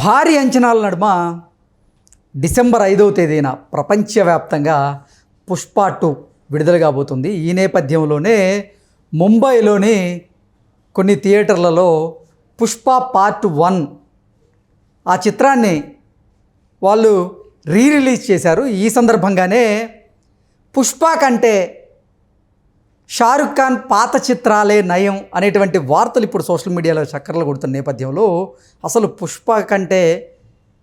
భారీ అంచనాల నడుమ డిసెంబర్ ఐదవ తేదీన ప్రపంచవ్యాప్తంగా పుష్ప టూ విడుదల కాబోతుంది. ఈ నేపథ్యంలోనే ముంబైలోని కొన్ని థియేటర్లలో పుష్ప పార్ట్ వన్ ఆ చిత్రాన్ని వాళ్ళు రీ రిలీజ్ చేశారు. ఈ సందర్భంగానే పుష్ప కంటే షారుఖ్ ఖాన్ పాత చిత్రాలే నయం అనేటువంటి వార్తలు ఇప్పుడు సోషల్ మీడియాలో చక్కర్లు కొడుతున్న నేపథ్యంలో అసలు పుష్ప కంటే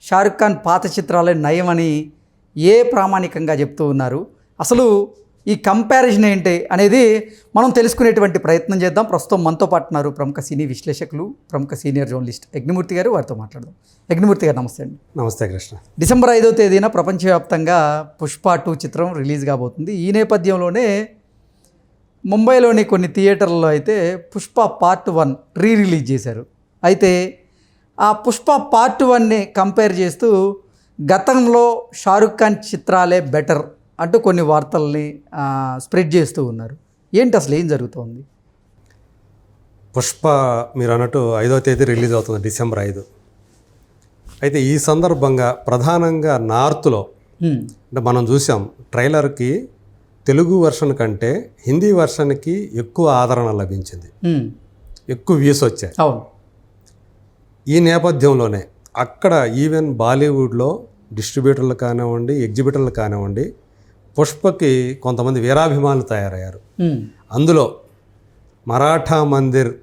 షారుఖ్ ఖాన్ పాత చిత్రాలే నయం అని ఏ ప్రామాణికంగా చెప్తూ ఉన్నారు? అసలు ఈ కంపారిజన్ ఏంటి అనేది మనం తెలుసుకునేటువంటి ప్రయత్నం చేద్దాం. ప్రస్తుతం మనతో పాటు ఉన్నారు ప్రముఖ సినీ విశ్లేషకులు ప్రముఖ సీనియర్ జర్నలిస్ట్ యజ్ఞమూర్తి గారు. వారితో మాట్లాడదాం. యజ్ఞమూర్తి గారు నమస్తే అండి. నమస్తే కృష్ణ. డిసెంబర్ ఐదో తేదీన ప్రపంచవ్యాప్తంగా పుష్ప టూ చిత్రం రిలీజ్ కాబోతుంది. ఈ నేపథ్యంలోనే ముంబైలోని కొన్ని థియేటర్లలో అయితే Pushpa part one re release చేశారు. అయితే ఆ పుష్ప పార్ట్ వన్ని కంపేర్ చేస్తూ గతంలో షారుఖ్ ఖాన్ చిత్రాలే బెటర్ అంటూ కొన్ని వార్తల్ని స్ప్రెడ్ చేస్తూ ఉన్నారు. ఏంటి అసలు ఏం జరుగుతోంది? పుష్ప మీరు అన్నట్టు ఐదో తేదీ రిలీజ్ అవుతుంది డిసెంబర్ ఐదు. అయితే ఈ సందర్భంగా ప్రధానంగా నార్త్లో. అంటే మనం చూసాం ట్రైలర్కి తెలుగు వెర్షన్ కంటే హిందీ వెర్షన్కి ఎక్కువ ఆదరణ లభించింది. ఎక్కువ వ్యూస్ వచ్చాయి. అవును. ఈ నేపథ్యంలోనే అక్కడ ఈవెన్ బాలీవుడ్లో డిస్ట్రిబ్యూటర్లు కానివ్వండి ఎగ్జిబిటర్లు కానివ్వండి పుష్పకి కొంతమంది వీరాభిమానులు తయారయ్యారు. అందులో మరాఠా మందిర్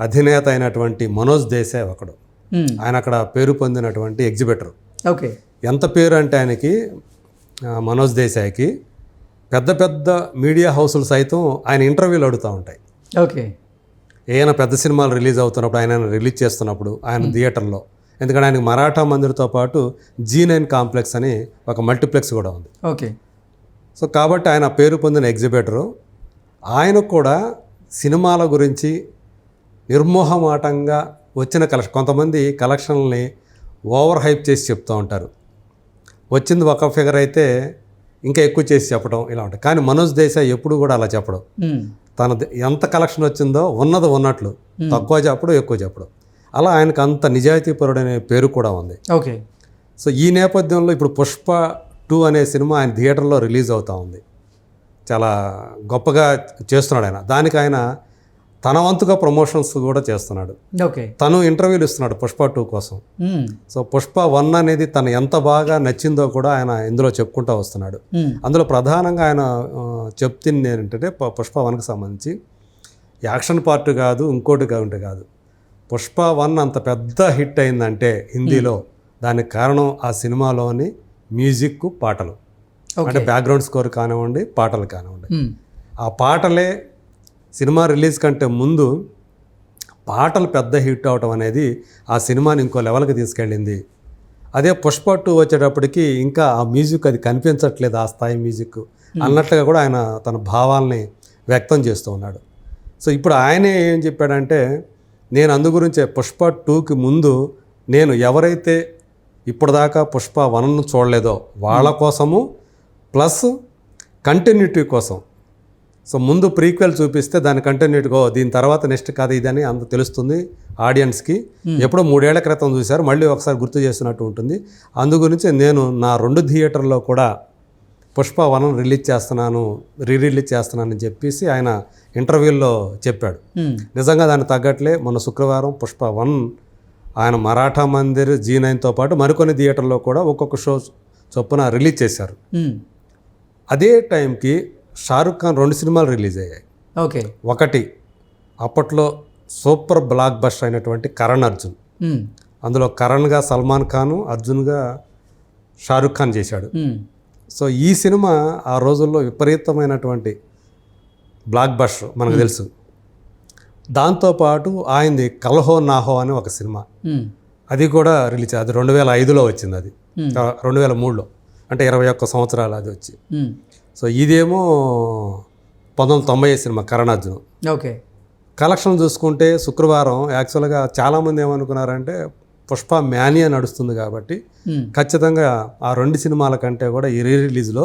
అధినేత అయినటువంటి మనోజ్ దేశాయ్ ఒకడు. ఆయన అక్కడ పేరు పొందినటువంటి ఎగ్జిబిటర్ ఓకే. ఎంత పేరు అంటే ఆయనకి మనోజ్ దేశాయ్కి పెద్ద పెద్ద మీడియా హౌసులు సైతం ఆయన ఇంటర్వ్యూలు అడుగుతూ ఉంటాయి. ఓకే. ఏదైనా పెద్ద సినిమాలు రిలీజ్ అవుతున్నప్పుడు ఆయన రిలీజ్ చేస్తున్నప్పుడు ఆయన థియేటర్లో. ఎందుకంటే ఆయనకి మరాఠా మందిర్తో పాటు జీ నైన్ కాంప్లెక్స్ అని ఒక మల్టీప్లెక్స్ కూడా ఉంది. ఓకే. సో కాబట్టి ఆయన పేరు పొందిన ఎగ్జిబిటరు ఆయన కూడా సినిమాల గురించి నిర్మోహమాటంగా వచ్చిన కలెక్షన్ కొంతమంది కలెక్షన్లని ఓవర్ హైప్ చేసి చెప్తూ ఉంటారు. వచ్చింది ఒక ఫిగర్ అయితే ఇంకా ఎక్కువ చేసి చెప్పడం ఇలా ఉంటాయి. కానీ మనోజ్ దేశాయ్ ఎప్పుడు కూడా అలా చెప్పడం. తన ఎంత కలెక్షన్ వచ్చిందో ఉన్నది ఉన్నట్లు. తక్కువ చెప్పడం ఎక్కువ చెప్పడం. అలా ఆయనకు అంత నిజాయితీపరుడనే పేరు కూడా ఉంది. ఓకే. సో ఈ నేపథ్యంలో ఇప్పుడు పుష్ప టూ అనే సినిమా ఆయన థియేటర్లో రిలీజ్ అవుతా ఉంది. చాలా గొప్పగా చేస్తున్నాడు ఆయన. దానికి ఆయన తన వంతుగా ప్రమోషన్స్ కూడా చేస్తున్నాడు. ఓకే. తను ఇంటర్వ్యూలు ఇస్తున్నాడు పుష్ప టూ కోసం. సో పుష్ప వన్ అనేది తను ఎంత బాగా నచ్చిందో కూడా ఆయన ఇందులో చెప్పుకుంటూ వస్తున్నాడు. అందులో ప్రధానంగా ఆయన చెప్తుంది ఏంటంటే పుష్ప వన్కి సంబంధించి యాక్షన్ పార్ట్ కాదు ఇంకోటి కాదు కాదు. పుష్ప వన్ అంత పెద్ద హిట్ అయిందంటే హిందీలో దానికి కారణం ఆ సినిమాలోని మ్యూజిక్ పాటలు. అంటే బ్యాక్గ్రౌండ్ స్కోర్ కానివ్వండి పాటలు కానివ్వండి. ఆ పాటలే సినిమా రిలీజ్ కంటే ముందు పాటలు పెద్ద హిట్ అవటం అనేది ఆ సినిమాని ఇంకో లెవెల్కి తీసుకెళ్ళింది. అదే పుష్ప టూ వచ్చేటప్పటికి ఇంకా ఆ మ్యూజిక్ అది కనిపించట్లేదు ఆ స్థాయి మ్యూజిక్ అన్నట్లుగా కూడా ఆయన తన భావాల్ని వ్యక్తం చేస్తూ ఉన్నాడు. సో ఇప్పుడు ఆయనే ఏం చెప్పాడంటే నేను అందు గురించే పుష్ప టూకి ముందు నేను ఎవరైతే ఇప్పటిదాకా పుష్ప వన్ను చూడలేదో వాళ్ళ కోసము ప్లస్ కంటిన్యూటీ కోసం సో ముందు ప్రీక్వెల్ చూపిస్తే దాని కంటిన్యూటీగా దీని తర్వాత నెక్స్ట్ కథ ఇదని అంత తెలుస్తుంది ఆడియన్స్కి. ఎప్పుడో మూడేళ్ళ క్రితం చూశారు మళ్ళీ ఒకసారి గుర్తు చేస్తున్నట్టు ఉంటుంది. అందు గురించి నేను నా రెండు థియేటర్లో కూడా పుష్ప వన్ రిలీజ్ చేస్తున్నాను రీ రిలీజ్ చేస్తున్నానని చెప్పేసి ఆయన ఇంటర్వ్యూల్లో చెప్పాడు. హ్మ్. నిజంగా దానికి తగ్గట్లే మొన్న శుక్రవారం పుష్ప వన్ ఆయన మరాఠా మందిర్ జీ నైన్తో పాటు మరికొన్ని థియేటర్లో కూడా ఒక్కొక్క షో చొప్పున రిలీజ్ చేశారు. హ్మ్. అదే టైంకి షారుఖ్ ఖాన్ రెండు సినిమాలు రిలీజ్ అయ్యాయి. ఓకే. ఒకటి అప్పట్లో సూపర్ బ్లాక్ బస్టర్ అయినటువంటి కరణ్ అర్జున్. అందులో కరణ్గా సల్మాన్ ఖాన్ అర్జున్గా షారుఖ్ ఖాన్ చేశాడు. సో ఈ సినిమా ఆ రోజుల్లో విపరీతమైనటువంటి బ్లాక్ బస్టర్ మనకు తెలుసు. దాంతోపాటు ఆయనది కల్హో నాహో అని ఒక సినిమా. అది కూడా రిలీజ్ అది రెండు వేల ఐదులో వచ్చింది అది. రెండు వేల మూడులో. అంటే ఇరవై ఒక్క సంవత్సరాలు అది వచ్చి. సో ఇదేమో పంతొమ్మిది వందల తొంభై సినిమా కరణార్జున్ ఓకే. కలెక్షన్ చూసుకుంటే శుక్రవారం యాక్చువల్గా చాలామంది ఏమనుకున్నారంటే పుష్ప మ్యానియా నడుస్తుంది కాబట్టి. ఖచ్చితంగా ఆ రెండు సినిమాల కంటే కూడా ఈ రీ రిలీజ్లో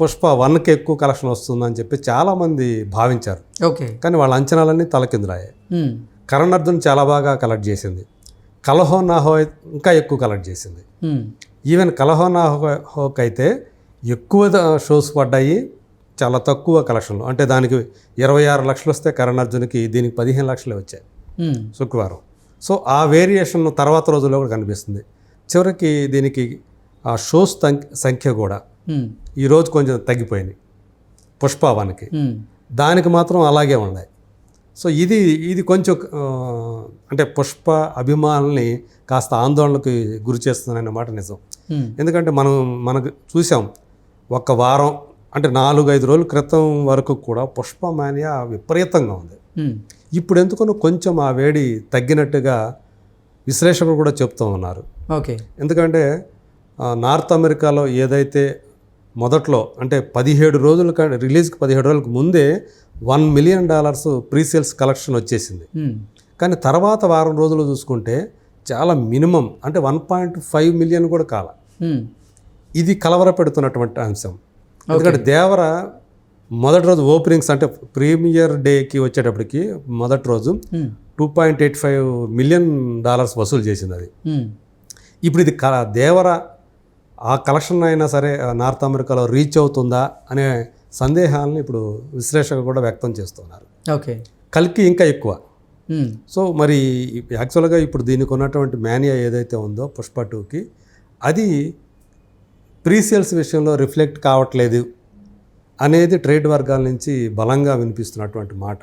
పుష్ప వన్కి ఎక్కువ కలెక్షన్ వస్తుందని చెప్పి చాలామంది భావించారు. ఓకే. కానీ వాళ్ళ అంచనాలన్నీ తలకిందులయ్యాయి హ్మ్. కరణ్ అర్జున్ చాలా బాగా కలెక్ట్ చేసింది. కలహో నాహో ఇంకా ఎక్కువ కలెక్ట్ చేసింది. ఈవెన్ కలహో నాహోకి అయితే ఎక్కువ షోస్ పడ్డాయి చాలా తక్కువ కలెక్షన్లు అంటే దానికి ఇరవై ఆరు లక్షలు వస్తే కరణ్ అర్జున్కి దీనికి పదిహేను లక్షలే వచ్చాయి శుక్రవారం. సో ఆ వేరియేషన్ తర్వాత రోజుల్లో కూడా కనిపిస్తుంది. చివరికి దీనికి ఆ షోస్ సంఖ్య కూడా ఈరోజు కొంచెం తగ్గిపోయింది పుష్పవానికి. దానికి మాత్రం అలాగే ఉన్నాయి. సో ఇది ఇది కొంచెం అంటే పుష్ప అభిమానుల్ని కాస్త ఆందోళనకు గురి చేస్తుందనే మాట నిజం. ఎందుకంటే మనం మనకు చూసాం ఒక వారం అంటే నాలుగు ఐదు రోజుల క్రితం వరకు కూడా పుష్ప మానియా విపరీతంగా ఉంది. ఇప్పుడు ఎందుకనో కొంచెం ఆ వేడి తగ్గినట్టుగా విశ్లేషకులు కూడా చెప్తూ ఉన్నారు. ఓకే. ఎందుకంటే నార్త్ అమెరికాలో ఏదైతే మొదట్లో అంటే పదిహేడు రోజుల రిలీజ్కి పదిహేడు రోజులకు ముందే one million dollars presales collection వచ్చేసింది. కానీ తర్వాత వారం రోజులు చూసుకుంటే చాలా మినిమం అంటే వన్ పాయింట్ ఫైవ్ మిలియన్ కూడా కాల. ఇది కలవర పెడుతున్నటువంటి అంశం ఎందుకంటే దేవర మొదటి రోజు ఓపెనింగ్స్ అంటే ప్రీమియర్ డేకి వచ్చేటప్పటికి మొదటి రోజు two point eight five million dollars వసూలు చేసింది అది. ఇప్పుడు ఇది క దేవర ఆ కలెక్షన్ అయినా సరే నార్త్ అమెరికాలో రీచ్ అవుతుందా అనే సందేహాలను ఇప్పుడు విశ్లేషకులు కూడా వ్యక్తం చేస్తున్నారు. ఓకే. కల్కి ఇంకా ఎక్కువ. సో మరి యాక్చువల్గా ఇప్పుడు దీనికి ఉన్నటువంటి మేనియా ఏదైతే ఉందో పుష్ప టూకి అది ప్రీసేల్స్ విషయంలో రిఫ్లెక్ట్ కావట్లేదు అనేది ట్రేడ్ వర్గాల నుంచి బలంగా వినిపిస్తున్నటువంటి మాట.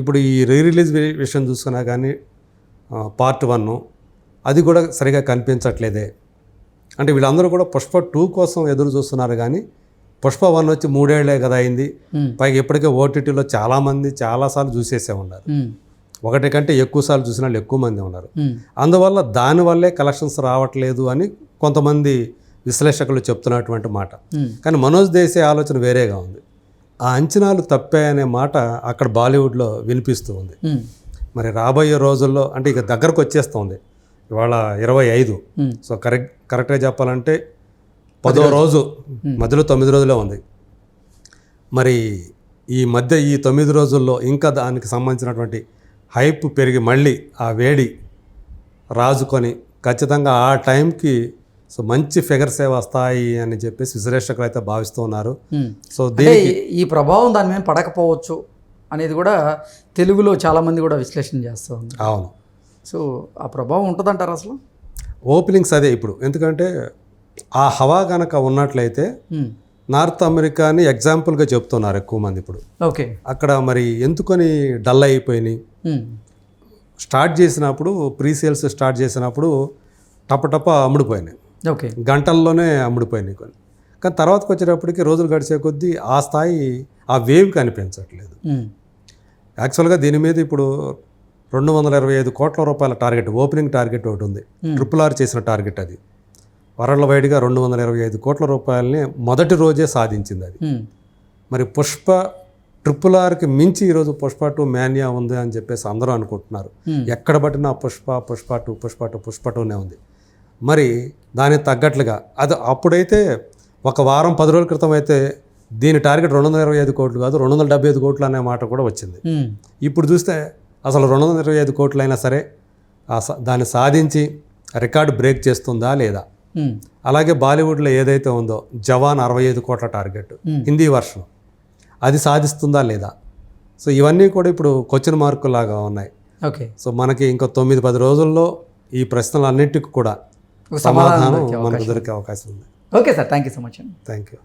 ఇప్పుడు ఈ రీ రిలీజ్ విషయం చూసుకున్నా కానీ పార్ట్ వన్ అది కూడా సరిగా కనిపించట్లేదే. అంటే వీళ్ళందరూ కూడా పుష్ప టూ కోసం ఎదురు చూస్తున్నారు కానీ పుష్ప వన్ వచ్చి మూడేళ్ళే కదా అయింది. పైగా ఇప్పటికే ఓటీటీలో చాలామంది చాలాసార్లు చూసేసే ఉన్నారు. ఒకటి కంటే ఎక్కువ సార్లు చూసిన వాళ్ళు ఎక్కువ మంది ఉన్నారు. అందువల్ల దానివల్లే కలెక్షన్స్ రావట్లేదు అని కొంతమంది విశ్లేషకులు చెప్తున్నటువంటి మాట. ఉమ్, కానీ మనోజ్ దేశే ఆలోచన వేరేగా ఉంది. ఆ అంచనాలు తప్పాయనే మాట అక్కడ బాలీవుడ్లో వినిపిస్తూ ఉంది. ఉమ్, మరి రాబోయే రోజుల్లో అంటే ఇక దగ్గరకు వచ్చేస్తుంది. ఇవాళ ఇరవై ఐదు. ఉమ్, సో కరెక్ట్ కరెక్ట్గా చెప్పాలంటే పదో రోజు మధ్యలో తొమ్మిది రోజులే ఉంది. మరి ఈ మధ్య ఈ తొమ్మిది రోజుల్లో ఇంకా దానికి సంబంధించినటువంటి హైప్ పెరిగి మళ్ళీ ఆ వేడి రాజుకొని ఖచ్చితంగా ఆ టైంకి సో మంచి ఫిగర్సే వస్తాయి అని చెప్పేసి విశ్లేషకులు అయితే భావిస్తూ ఉన్నారు. సో దీనికి ఈ- ప్రభావం దాని మీద పడకపోవచ్చు అనేది కూడా తెలుగులో చాలామంది కూడా విశ్లేషణ చేస్తూ ఉన్నారు. అవును. సో ఆ ప్రభావం ఉంటుందంటారు అసలు? ఓపెనింగ్స్ అదే ఇప్పుడు. ఎందుకంటే ఆ హవా కనుక ఉన్నట్లయితే నార్త్ అమెరికాని ఎగ్జాంపుల్గా చెప్తున్నారు ఎక్కువ మంది ఇప్పుడు. ఓకే. అక్కడ మరి ఎందుకని డల్ అయిపోయినాయి? స్టార్ట్ చేసినప్పుడు ప్రీసేల్స్ స్టార్ట్ చేసినప్పుడు టపటప అమ్ముడిపోయినాయి. ఓకే. గంటల్లోనే అమ్ముడిపోయినాయి కొన్ని. కానీ తర్వాతకి వచ్చేటప్పటికి రోజులు గడిచే కొద్దీ ఆ స్థాయి ఆ వేవ్ కనిపించట్లేదు. యాక్చువల్గా దీని మీద ఇప్పుడు రెండు వందల ఇరవై ఐదు కోట్ల రూపాయల టార్గెట్ ఓపెనింగ్ టార్గెట్ ఒకటి ఉంది. ట్రిపుల్ ఆర్ చేసిన టార్గెట్ అది. వరల్డ్ వైడ్గా రెండు వందల ఇరవై ఐదు కోట్ల రూపాయలని మొదటి రోజే సాధించింది అది. మరి పుష్ప ట్రిపుల్ ఆర్కి మించి ఈరోజు పుష్ప టూ మాన్యా ఉంది అని చెప్పేసి అందరూ అనుకుంటున్నారు. ఎక్కడ పట్టినా పుష్ప పుష్ప టూ పుష్ప టూ పుష్ప టూనే ఉంది. మరి దానికి తగ్గట్లుగా. అది అప్పుడైతే ఒక వారం పది రోజుల క్రితం అయితే దీని టార్గెట్ రెండు వందల ఇరవై ఐదు కోట్లు కాదు రెండు వందల డెబ్బై ఐదు కోట్లు అనే మాట కూడా వచ్చింది. ఇప్పుడు చూస్తే అసలు రెండు వందల ఇరవై ఐదు కోట్లు అయినా సరే దాన్ని సాధించి రికార్డు బ్రేక్ చేస్తుందా లేదా? అలాగే బాలీవుడ్లో ఏదైతే ఉందో జవాన్ అరవై ఐదు కోట్ల టార్గెట్. హిందీ వర్షన్. అది సాధిస్తుందా లేదా? సో ఇవన్నీ కూడా ఇప్పుడు క్వశ్చన్ మార్కు లాగా ఉన్నాయి. ఓకే. సో మనకి ఇంకో తొమ్మిది పది రోజుల్లో ఈ ప్రశ్నలన్నిటికీ కూడా సమాధానం మనకు దొరికే అవకాశం. ఉంది. Okay sir thank you so much అండి. Thank you